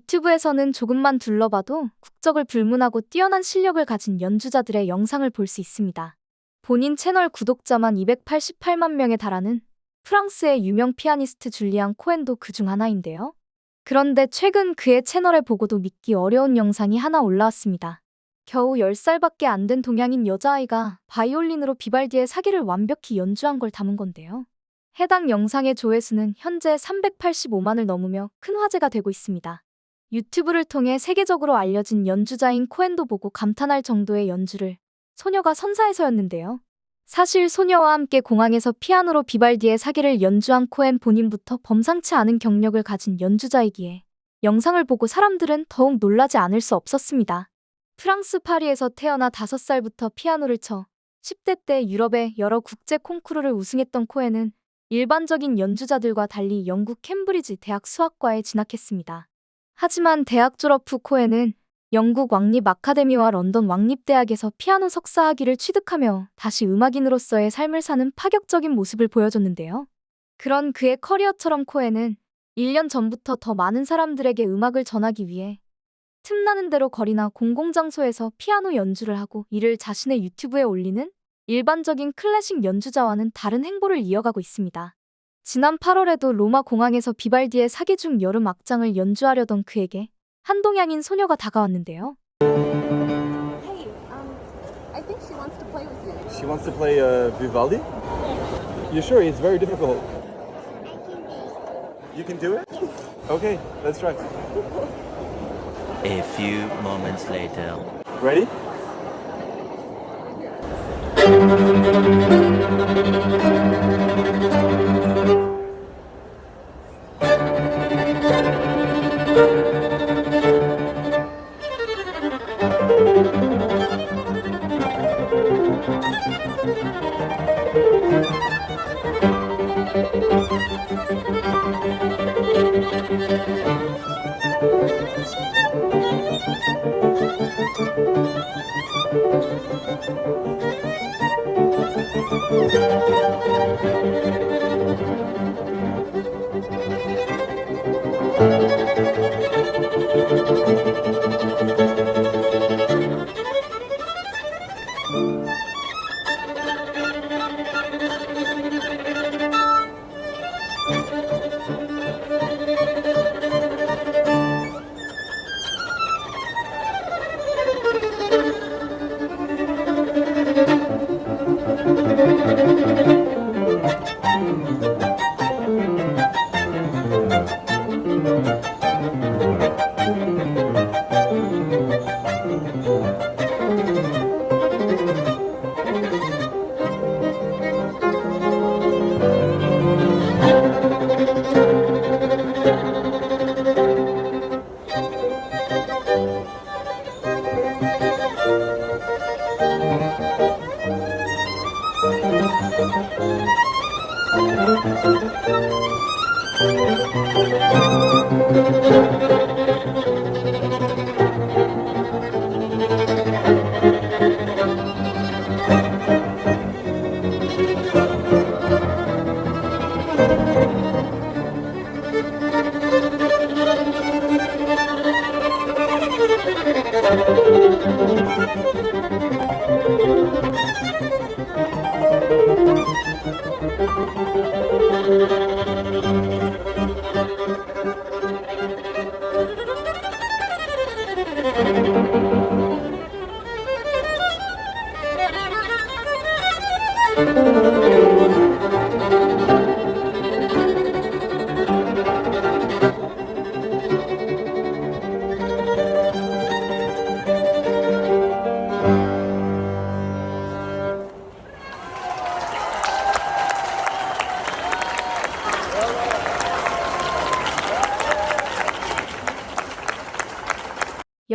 유튜브에서는 조금만 둘러봐도 국적을 불문하고 뛰어난 실력을 가진 연주자들의 영상을 볼 수 있습니다. 본인 채널 구독자만 288만 명에 달하는 프랑스의 유명 피아니스트 줄리앙 코엔도 그 중 하나인데요. 그런데 최근 그의 채널에 보고도 믿기 어려운 영상이 하나 올라왔습니다. 겨우 10살밖에 안 된 동양인 여자아이가 바이올린으로 비발디의 사기를 완벽히 연주한 걸 담은 건데요. 해당 영상의 조회수는 현재 385만을 넘으며 큰 화제가 되고 있습니다. 유튜브를 통해 세계적으로 알려진 연주자인 코엔도 보고 감탄할 정도의 연주를 소녀가 선사해서였는데요. 사실 소녀와 함께 공항에서 피아노로 비발디의 사기를 연주한 코엔 본인부터 범상치 않은 경력을 가진 연주자이기에 영상을 보고 사람들은 더욱 놀라지 않을 수 없었습니다. 프랑스 파리에서 태어나 5살부터 피아노를 쳐 10대 때 유럽의 여러 국제 콩쿠르를 우승했던 코엔은 일반적인 연주자들과 달리 영국 캠브리지 대학 수학과에 진학했습니다. 하지만 대학 졸업 후 코엔은 영국 왕립 아카데미와 런던 왕립대학에서 피아노 석사 학위를 취득하며 다시 음악인으로서의 삶을 사는 파격적인 모습을 보여줬는데요. 그런 그의 커리어처럼 코엔은 1년 전부터 더 많은 사람들에게 음악을 전하기 위해 틈나는 대로 거리나 공공장소에서 피아노 연주를 하고 이를 자신의 유튜브에 올리는 일반적인 클래식 연주자와는 다른 행보를 이어가고 있습니다. 지난 8월에도 로마 공항에서 비발디의 사기 중 여름 악장을 연주하려던 그에게 한동양인 소녀가 다가왔는데요. Hey, um, I think she wants to play with you. She wants to play uh, Vivaldi? You sure? It's very difficult. You can do it? Okay, let's try. A few moments later. Ready? Müzik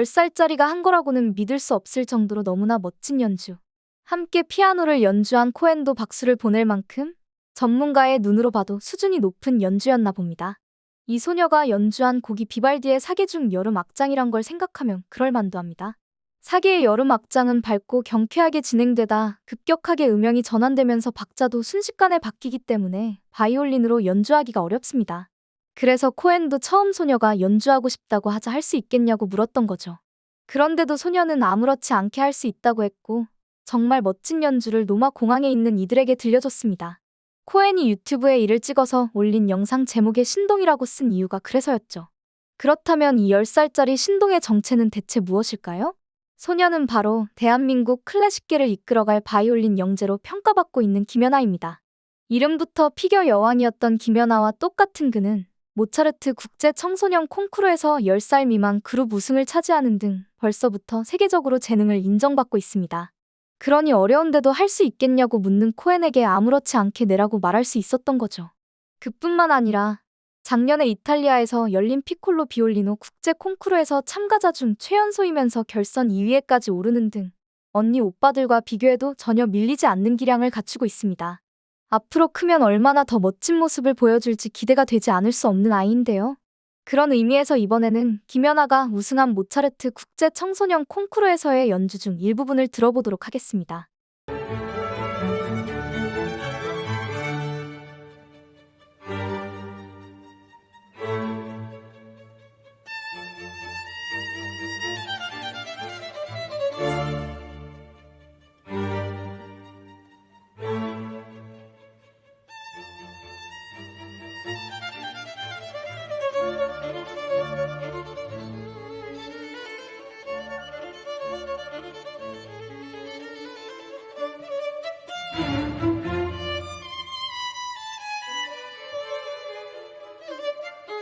열 살짜리가 한 거라고는 믿을 수 없을 정도로 너무나 멋진 연주. 함께 피아노를 연주한 코엔도 박수를 보낼 만큼 전문가의 눈으로 봐도 수준이 높은 연주였나 봅니다. 이 소녀가 연주한 곡이 비발디의 사계 중 여름 악장이란 걸 생각하면 그럴 만도 합니다. 사계의 여름 악장은 밝고 경쾌하게 진행되다 급격하게 음영이 전환되면서 박자도 순식간에 바뀌기 때문에 바이올린으로 연주하기가 어렵습니다. 그래서 코엔도 처음 소녀가 연주하고 싶다고 하자 할 수 있겠냐고 물었던 거죠. 그런데도 소녀는 아무렇지 않게 할 수 있다고 했고, 정말 멋진 연주를 노마 공항에 있는 이들에게 들려줬습니다. 코엔이 유튜브에 이를 찍어서 올린 영상 제목에 신동이라고 쓴 이유가 그래서였죠. 그렇다면 이 10살짜리 신동의 정체는 대체 무엇일까요? 소녀는 바로 대한민국 클래식계를 이끌어갈 바이올린 영재로 평가받고 있는 김연아입니다. 이름부터 피겨 여왕이었던 김연아와 똑같은 그는 모차르트 국제 청소년 콩쿠르에서 10살 미만 그룹 우승을 차지하는 등 벌써부터 세계적으로 재능을 인정받고 있습니다. 그러니 어려운데도 할 수 있겠냐고 묻는 코엔에게 아무렇지 않게 내라고 말할 수 있었던 거죠. 그뿐만 아니라 작년에 이탈리아에서 열린 피콜로 비올리노 국제 콩쿠르에서 참가자 중 최연소이면서 결선 2위에까지 오르는 등 언니 오빠들과 비교해도 전혀 밀리지 않는 기량을 갖추고 있습니다. 앞으로 크면 얼마나 더 멋진 모습을 보여줄지 기대가 되지 않을 수 없는 아이인데요. 그런 의미에서 이번에는 김연아가 우승한 모차르트 국제 청소년 콩쿠르에서의 연주 중 일부분을 들어보도록 하겠습니다.